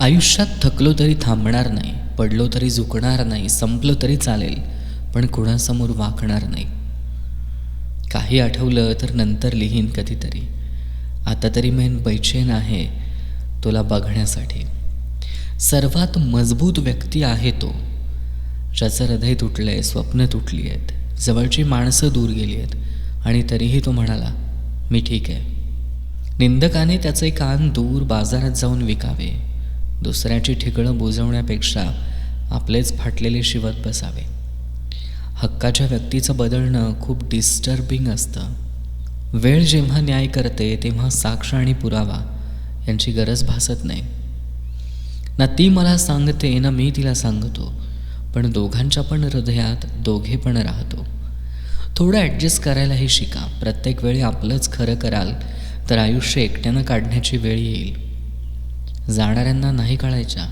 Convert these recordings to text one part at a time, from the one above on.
आयुष्यात थकलो तरी थांबणार नाही पडलो तरी झुकणार नाही संपलो तरी चालेल पण कुणासमोर वाकणार नाही. काही आठवलं तर नंतर लिहीन कधीतरी. आता तरी मेन बैचेन आहे तुला बघण्यासाठी. सर्वात मजबूत व्यक्ती आहे तो. ज्याचं हृदय तुटलं आहे स्वप्न तुटली आहेत जवळची माणसं दूर गेली आहेत आणि तरीही तो म्हणाला मी ठीक आहे. निंदकाने त्याचे कान दूर बाजारात जाऊन विकावे. दुसऱ्याची ठिकळं बुजवण्यापेक्षा आपलेच फाटलेले शिवत बसावे. हक्काच्या व्यक्तीचं बदलणं खूप डिस्टर्बिंग असतं. वेळ जेव्हा न्याय करते तेव्हा साक्ष आणि पुरावा यांची गरज भासत नाही. ना ती मला सांगते ना मी तिला सांगतो पण दोघांच्या पण हृदयात दोघे पण राहतो. थोडं ॲडजस्ट करायलाही शिका. प्रत्येक वेळी आपलंच खरं कराल तर आयुष्य एकट्यानं काढण्याची वेळ येईल. जाणाऱ्यांना नाही कळायच्या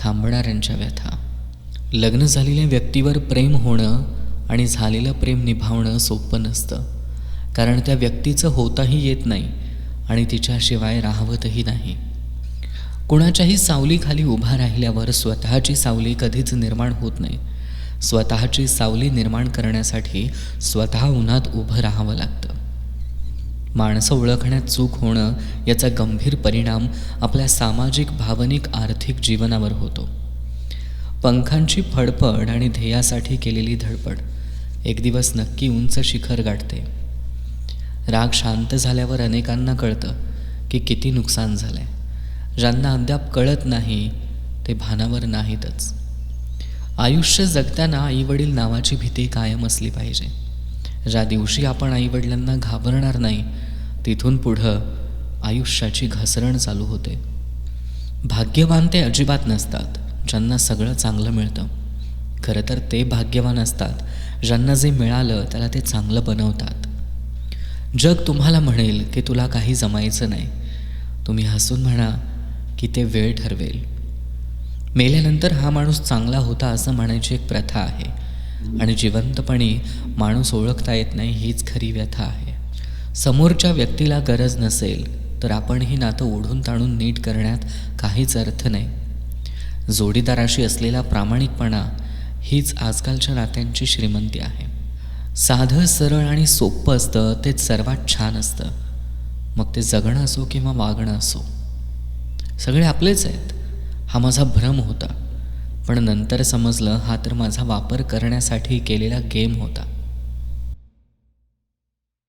थांबणाऱ्यांच्या व्यथा. लग्न झालेल्या व्यक्तीवर प्रेम होणं आणि झालेलं प्रेम निभावणं सोपं नसतं. कारण त्या व्यक्तीचं होताही येत नाही आणि तिच्याशिवाय राहवतही नाही. कुणाच्याही सावलीखाली उभा राहिल्यावर स्वतःची सावली कधीच निर्माण होत नाही. स्वतःची सावली निर्माण करण्यासाठी स्वतः उन्हात उभं राहावं लागतं. माणसं ओळखण्यात चूक होणं याचा गंभीर परिणाम आपल्या सामाजिक भावनिक आर्थिक जीवनावर होतो. पंखांची फडफड आणि ध्येयासाठी केलेली धडपड एक दिवस नक्की उंच शिखर गाठते. राग शांत झाल्यावर अनेकांना कळतं की किती नुकसान झालं आहे ज्यांना अद्याप कळत नाही ते भानावर नाहीतच. आयुष्य जगताना आईवडील नावाची भीती कायम असली पाहिजे. ज्या दिवशी आपण आईवडिलांना घाबरणार नाही तिथून पुढं आयुष्याची घसरण चालू होते. भाग्यवान ते अजिबात नसतात ज्यांना सगळं चांगलं मिळतं. खरं तर ते भाग्यवान असतात ज्यांना जे मिळालं त्याला ते चांगलं बनवतात. जग तुम्हाला म्हणेल की तुला काही जमायचं नाही. तुम्ही हसून म्हणा की ते वेळ ठरवेल. मेल्यानंतर हा माणूस चांगला होता असं म्हणायची एक प्रथा आहे. आणि जिवंतपणी माणूस ओळखता येत नाही हीच खरी व्यथा आहे. समोरच्या व्यक्तीला गरज नसेल तर आपण ही नातं ओढून ताणून नीट करण्यात काहीच अर्थ नाही. जोडीदाराशी असलेला प्रामाणिकपणा हीच आजकालच्या नात्यांची श्रीमंती आहे. साधं सरळ आणि सोपं असतं तेच सर्वात छान असतं. मग ते जगणं असो किंवा वागणं असो. सगळे आपलेच आहेत. हा माझा भ्रम होता. पण नंतर समजलं हा तर माझा वापर करण्यासाठी केलेला गेम होता.